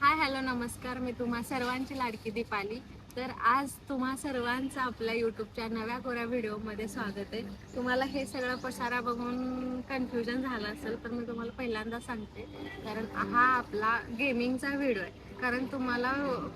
Hi hello नमस्कार. मी तुम्हा सर्वांची लाडकी दीपाली. तर आज तुम्हा सर्वांचं आपल्या यूट्यूबच्या नव्या कोऱ्या व्हिडिओमध्ये स्वागत आहे. तुम्हाला हे सगळं पसारा बघून कन्फ्युजन झालं असेल तर मी तुम्हाला पहिल्यांदा सांगते. कारण हा आपला गेमिंगचा व्हिडिओ आहे. कारण तुम्हाला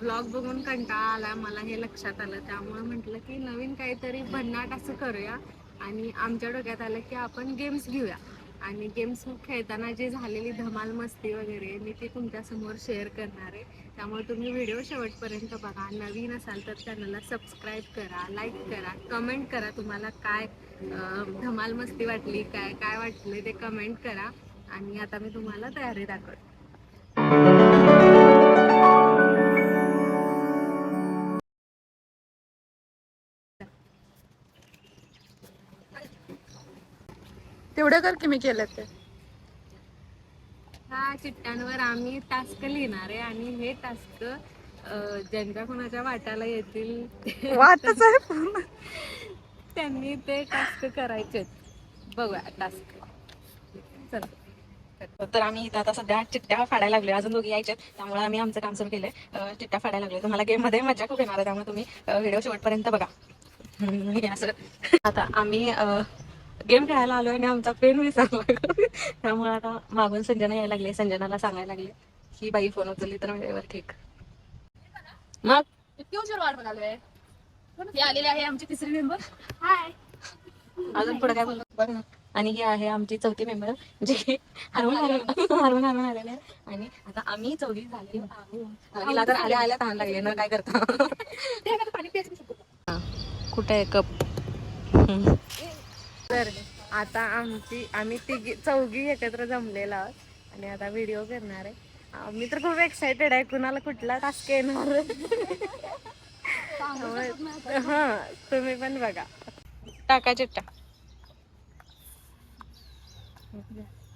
ब्लॉग बघून कंटाळा आला मला हे लक्षात आलं. त्यामुळे म्हटलं की नवीन काहीतरी भन्नाट असं करूया आणि आमच्या डोक्यात आलं की आपण गेम्स घेऊया. आणि गेम्स खेळताना जी झालेली धमाल मस्ती वगैरे मी ती तुमच्यासमोर शेअर करणार आहे. त्यामुळे तुम्ही व्हिडिओ शेवटपर्यंत बघा. नवीन असाल तर चॅनलला सबस्क्राईब करा लाईक करा कमेंट करा तुम्हाला काय धमाल मस्ती वाटली काय काय वाटले ते कमेंट करा. आणि आता मी तुम्हाला तयारी दाखवते. तेवढं कर की मी केलं ते. ह्या चिठ्ठ्यांवर आम्ही टास्क लिहिणार आहे आणि हे टास्क ज्यांच्या कोणाच्या वाट्याला येतील वाटच आहे पूर्ण. त्यांनी ते टास्क करायचे बघूया टास्क चला. तर आम्ही इथं आता सध्या चिट्ट्या फाडायला लागलोय. अजून दोघी यायच्यात त्यामुळे आम्ही आमचं काम सुरू केलंय. चिट्ट्या फाडायला लागलोय. तुम्हाला गेममध्ये मजा खूप येणार आहे. त्यामुळे तुम्ही व्हिडिओ शेवटपर्यंत बघा. हे असं आता आम्ही गेम खेळायला आलोय आणि आमचा पेन विसरला त्यामुळे आता मागून संजना यायला लागली संजनाला सांगायला लागले ही बाई फोन उचलली तर वेळेवर ठीक. मग? इतकी उशीर वाट बघालोय. हे आलेले आहे आमचे तिसरे मेंबर हाय अजून पुढे काय बोलतो बघ ना. आणि ही आहे आमची चौथी मेंबर जे हरवून हरवून हरवून आलेले आहे. आणि आता आम्ही चौघी झाली हिला तर आल्या आल्या तहान लागले ना काय करता? कुठे आहे कप? तर आता आमची आम्ही तिघी चौघी एकत्र जमलेलो आहोत आणि आता व्हिडिओ करणार आहे. मी तर खूप एक्साइटेड आहे. कुणाला कुठला टास्क येणार? हा तुम्ही पण बघा. टाका चिट्टा.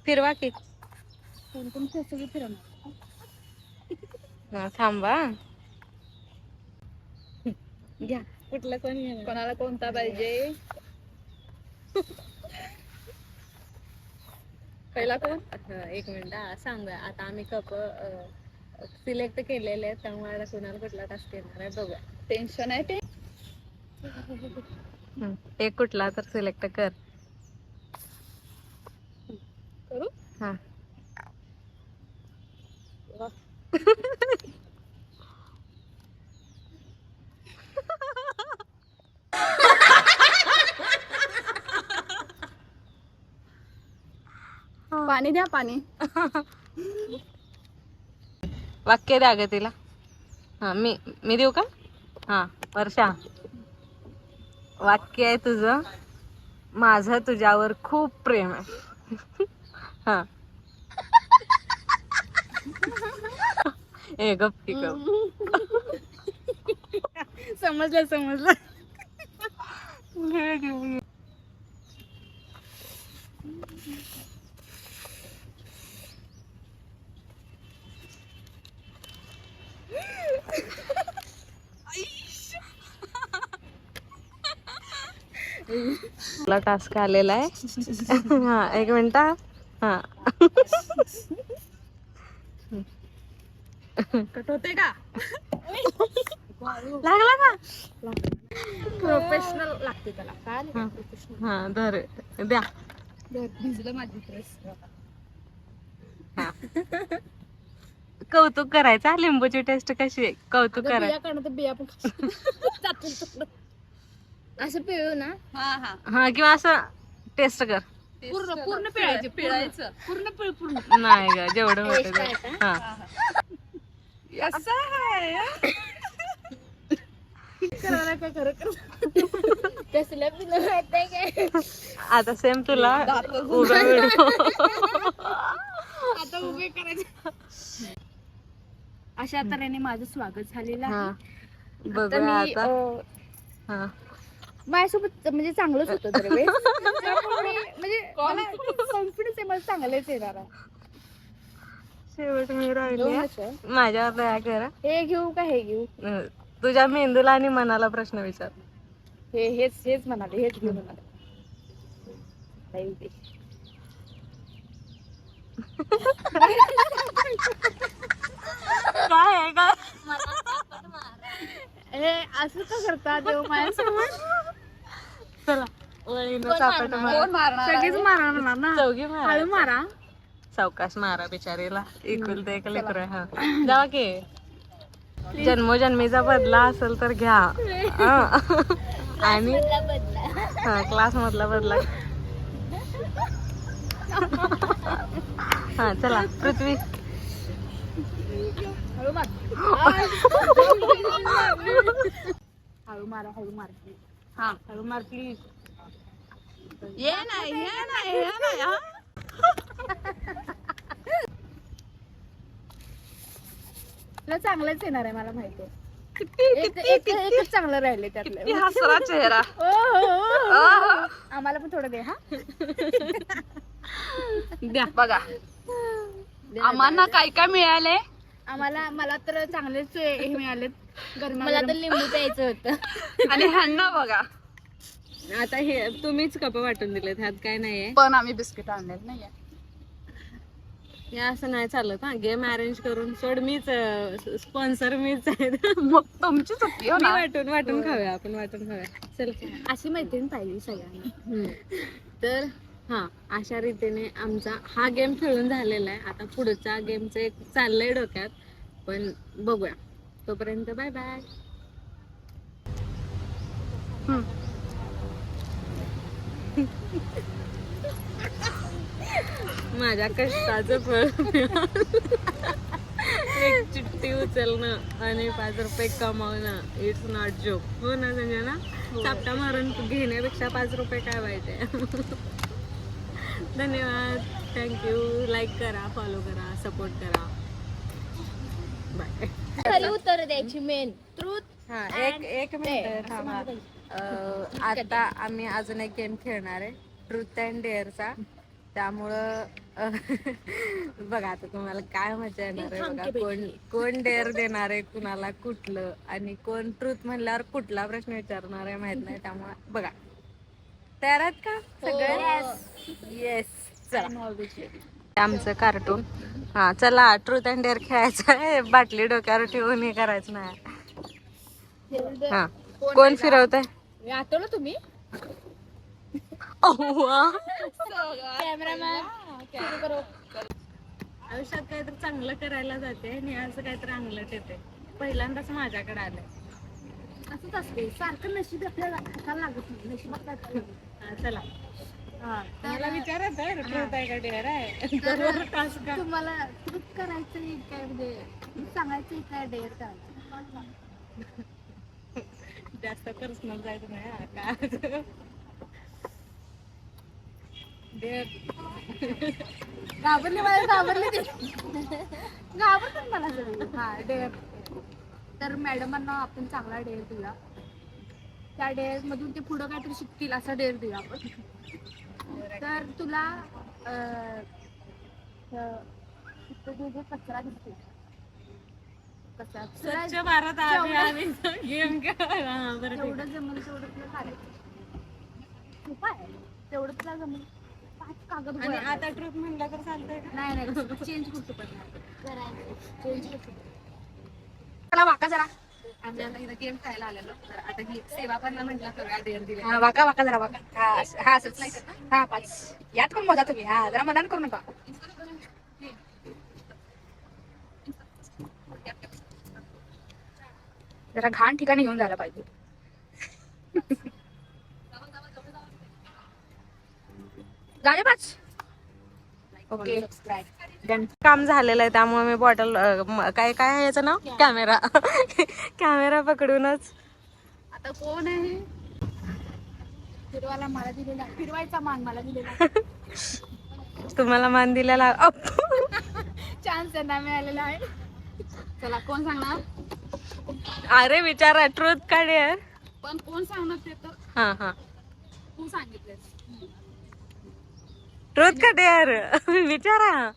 फिरवा की. हा, थांबा. घ्या. कुठलं कोण कोणाला कोणता पाहिजे? पहिला कोण? एक मिनिट. सांगा. आता आम्ही कप सिलेक्ट केलेले आहेत त्यामुळे आता कुणाला कुठला टास्क येणार आहे बघूया. टेन्शन आहे ते. एक कुठला तर सिलेक्ट कर. करू? हा. पाणी द्या पाणी. वाक्य द्या ग तिला. हा मी मी देऊ का? हा वर्षा. वाक्य आहे तुझं. माझं तुझ्यावर खूप प्रेम आहे. हा. ए गप्पी गप. समजलं समजलं. तुला टास्क आलेला आहे. हा एक मिनिट हा. कट होते का? लागला का? प्रोफेशनल लागते त्याला. काय हा. धर द्या. भिजलं माझी ड्रेस कौतुक करायचं लिंबूची टेस्ट कशी आहे? कौतुक करायचं. बिया पण. असं पिळू ना? हा हा. हा किंवा असं टेस्ट कर. पूर्ण पूर्ण पिळायचे पिळायचं. पूर्ण पिळ पूर्ण. नाही ग जेवढं होतं ते. हा. असं आहे करायला काय खरं कर कसल्या पिलं माहितीये काय? आता सेम तुला उभा व्हिडिओ आता उभे करायचे. अशा तऱ्हेने माझं स्वागत झालेलं हा. आहे बघूया आता मी आता. अं, हा. माझ्यासोबत म्हणजे चांगलंच होतं दरवेळेस. त्यामुळे मी- म्हणजे कॉन्फिडन्स आहे मला चांगलेच येणार आहे. शेवट मी राहिली आहे. दोनच आहे. माझ्यावर दया करा हे घेऊ का हे घेऊ? अं, तुझ्या मेंदूला आणि मनाला प्रश्न विचार. हे हेच हेच म्हणाले हेच घेऊ म्हणाले. नाही ते. काय असं का करता देव माझ्यासमोर? चला. मारा. सगळीच मारणार म्हणा ना? चौघी हळू मारा. मारा सावकाश मारा बिचारीला. इकुलते एक लेकर हा. जावा की. जन्मोजन्मीचा बदला असेल तर घ्या. हा. आणि हा क्लास मधला बदला. हा चला. पृथ्वी. हळू मार. हळू मारा हळू मार हा. हळू मार प्लीज ये नाही ये नाही ये नाही हा. तुला चांगलंच येणार आहे मला माहिती आहे. एकच चांगलं राहिले त्यातलं. हसरा चेहरा. आम्हाला पण थोडं दे हा. द्या. बघा. आम्हाला काय काय मिळाले आम्हाला मला तर चांगलेच हे मिळालेत. मला तर लिंबू प्यायचं होतं. आणि ह्यांना बघा. आता हे तुम्हीच कप वाटून दिलेत ह्यात काय नाहीये. पण आम्ही बिस्किट आणलेत नाहीये. हे असं नाही चालत हा. गेम अरेंज करून सोड मीच स्पॉन्सर मीच आहे. मग तुमची चुकी वाटून वाटून खाऊया आपण वाटून खाऊया. चल. अशी मैत्रीण पाहिजे सगळ्यांना. तर हा अशा रीतीने आमचा हा गेम खेळून झालेला आहे. आता पुढचा गेमचं एक चाललंय डोक्यात पण बघूया. तोपर्यंत बाय बाय माझ्या कष्टाचं फळ. एक चिठ्ठी उचलणं आणि पाच रुपये कमावणं इट्स नॉट जोक हो ना संजना? चापटा मारून घेण्यापेक्षा पाच रुपये काय वाईट आहे? धन्यवाद. थँक्यू लाईक करा फॉलो करा सपोर्ट करा. बाय खरी उत्तर द्यायची मेन ट्रूथ हा एक एक मिनिट थांबा अं, आता आम्ही अजून एक गेम खेळणार आहे. ट्रूथ अँड डेअरचा त्यामुळं अं, बघा आता तुम्हाला काय मजा येणार आहे. बघा कोण कोण डेअर देणार आहे कुणाला कुठलं आणि कोण ट्रूथ म्हणल्यावर कुठला प्रश्न विचारणार आहे माहीत नाही. त्यामुळे बघा. तयार आहेत का? सगळे? येस चला. आमचं कार्टून हा चला ट्रूथ अँड डेअर खेळायचं आहे. बाटली डोक्यावर ठेवून हे करायचं नाही. हा. कोण फिरवत आहे आठवलं तुम्ही? कॅमेरामॅन आयुष्यात काहीतरी चांगलं करायला जाते आणि असं काहीतरी अंगलट येते. पहिल्यांदाच माझ्याकडे आलंय. असंच असते सारखं नशीब आपल्याला हाताला लागत नाही नशिबात काय तरी. हा, चला हा, मला तर विचारत आहे का डेअर आहे तर टास्क का? तुम्हाला ट्रूथ करायचं काय म्हणजे सांगायचं काय डेअर करायचं जास्त पर्सनल जायचं नाही हा, काय डेअर घाबरले मला घाबरले ते घाबरतात मला सगळे हा डेअर तर मॅडमांना आपण चांगला डेअर दिला त्या डेअर मधून ते पुढं काहीतरी शिकतील असा डेअर दिला आपण. तर तुला कचरा दिसतो कचरा. स्वच्छ भारत गेम जमलं तेवढं तुला काढायचं खूप आहे. तेवढं तुला जमलं. पाच कागद आणि आता ट्रूथ म्हणलं तर चालतंय नाही नाही चेंज करू शकत नाही. चेंज करू वाका जरा. आम्ही आता इथं गेम खेळायला आलेलो. तर आता ही सेवा पण म्हटलं दिले हा वाका वाका जरा वाका. हा असं- हा असंच. हा पाच. यात मोजा तुम्ही? हा जरा मनान करू नका. जरा घाण ठिकाणी घेऊन जायला पाहिजे. झाले पाच? ओके काम झालेलं आहे त्यामुळे मी बॉटल काय काय आहे याचं नाव? Camera camera पकडूनच. आता कोण आहे? फिरवायला मला दिलेला फिरवायचा मान मला दिलेला. तुम्हाला मान दिलेला. चान्स त्यांना मिळालेला आहे. चला कोण सांगणार? अरे विचारा ट्रूथ काढे पण कोण सांगणार ते तर? हा हा. तू सांगितलं ट्रूथ का डेअर विचारा.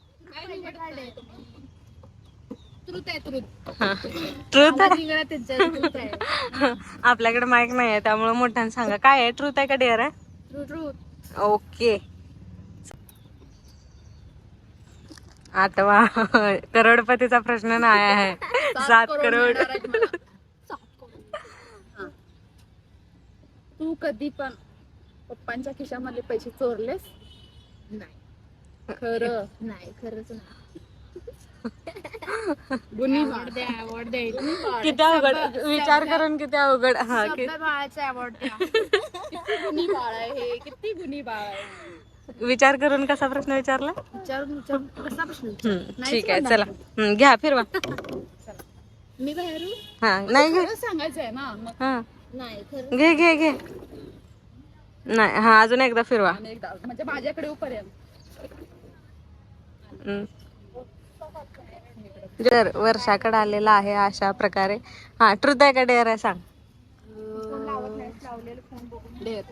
ट्रुथ आपल्याकडे माईक नाही आहे त्यामुळे मोठ्याने सांगा. काय आहे? ट्रूथ आहे का डेअर आहे? ओके. आठवा करोडपतीचा प्रश्न नाही आहे. सात करोड सात करोड. तू कधी पण पप्पांच्या खिशामधले पैसे चोरलेस? नाही. खरं. नाही खरंच नाही. गुन्हे अवॉर्ड द्या अवॉर्ड द्यायला किती अवघड. विचार करून किती अवघड. हा कि- बाळाचा अवॉर्ड द्या. किती गुन्ही बाळ आहे हे किती गुन्ही बाळ आहे. विचार करून कसा प्रश्न विचारला? विचारून विचारून कसा प्रश्न हम्म, नाहीच ठीक आहे. चला. हम्म, घ्या फिरवा. मी बाहेर हा नाही घे. खरं सांगायचं आहे ना. मग हा. नाही खरं घे घे घे. नाही हा अजून एकदा फिरवा. आणि एकदा. म्हणजे माझ्याकडे येऊपर्यंत. हम्म. जर वर्षाकडे आलेला आहे अशा प्रकारे. हा ट्रुथ आहे का डेअर आहे सांग. डेअर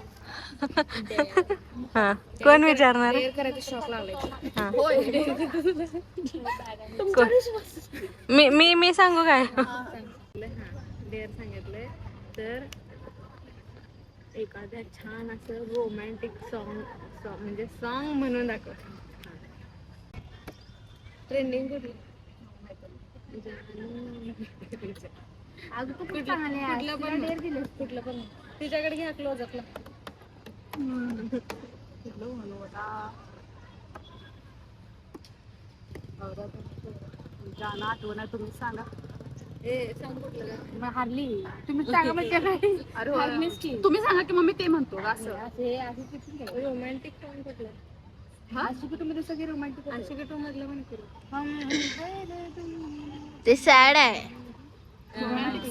हा कोण विचारणार? मी मी मी सांगू काय? हा डेअर सांगितलंय तर एखाद्या छान असं रोमॅन्टिक सॉन्ग म्हणजे सॉन्ग म्हणून दाखव. ट्रेंडिंग कुठली? अगं तू कुठलं कुठलं पण. कुठलं पण. तिच्याकडे घ्या गाणं आठवण तुम्ही सांगा. ए सांग कुठलं गाणं? मग हरली. तुम्ही सांगा म्हणजे काय? अरे हरलीच की. तुम्ही सांगा की मग मी ते म्हणतो असं. असे असे किती रोमॅन्टिक सॉन्ग कुठलं? रोमॅन्टिक टू मधलं पण करू. ते सॅड आहे.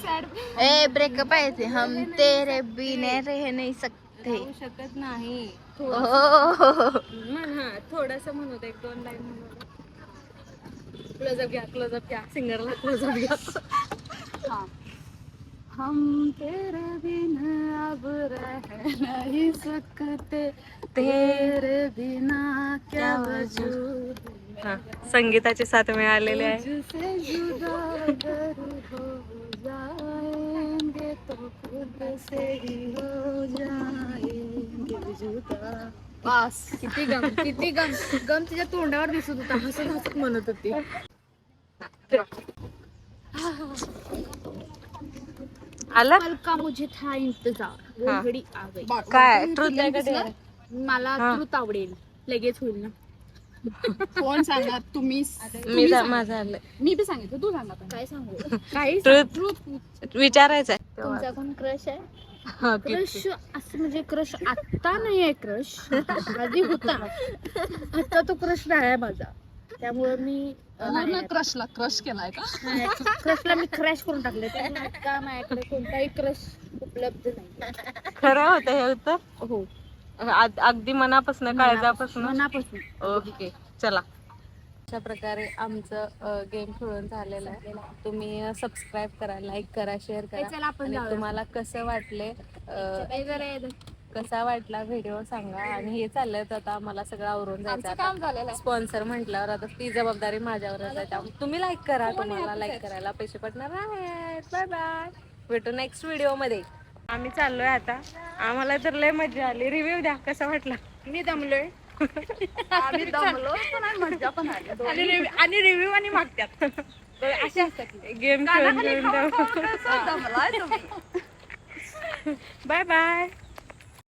सॅड ए ब्रेकअप आहे ते. हम तेरे बिने रह नहीं सकते. शकत नाही. हा थोडस म्हणू दे एक दोन लाईन म्हणू क्लोजअप घ्या क्लोजअप घ्या. सिंगरला क्लोजअप घ्या. हाँ. हम तेरे बिन अब रह नहीं सकते। तेरे बिना क्या वजूद? हा संगीताचे साथ मिळालेले आहे. तुझसे जुदा अगर हो जाएंगे तो खुद से ही हो जाएंगे जुदा। बस किती गम किती गम गम तिच्या तोंडावर दिसत होता हसत हसत म्हणत होती. आलं? कल का मुझे था इंतजार वो. घडी आ गई काय ट्रुथ मला हा. ट्रूथ आवडेल. लगेच होईल ना. कोण सांगा तुम्ही मी जा- माझं आलं मी बी सांगितलं तू सांगा काय सांगू? काही ट्रुथ विचारायचं आहे. तुमचा कोण क्रश आहे. हा? क्रश असं म्हणजे क्रश आता नाही आहे क्रश आधी होता. आता तो क्रश नाही आहे माझा. त्यामुळे मी क्रशला क्रश केलाय का? क्रशला मी क्रॅश करून टाकले त्यामुळे आता माझ्याकडे कोणताही क्रश उपलब्ध नाही. खरं होतं हे उत्तर हो. अग- अगदी मनापासून काळजापासून? मनापासून. ओके चला. अशा प्रकारे आमचं गेम खेळून झालेलं आहे. तुम्ही सबस्क्राईब करा लाईक करा शेअर चला करा आपण आणि जाऊया. तुम्हाला कसं वाटले अ, कसा वाटला व्हिडिओ सांगा आणि हे चाललंय तर आता मला सगळं आवरून जायचं काम झालेलं आहे. स्पॉन्सर म्हटल्यावर आता ती जबाबदारी माझ्यावरच आहे. त्यामुळे तुम्ही लाईक करा तुम्हाला लाईक करायला पैसे पडणार आहेत. बाय बाय भेटू नेक्स्ट व्हिडिओमध्ये. आम्ही चाललोय आता. आम्हाला तर लय मजा आली. रिव्ह्यू द्या कसा वाटला? मी दमलोय. आम्ही दमलो पण आणि मजा पण आली. आणि review- आणि रिव्ह्यू आणि मागत्यात. असे असतात गेम खेळून खेळून. दमलाय तुम्ही. Bye bye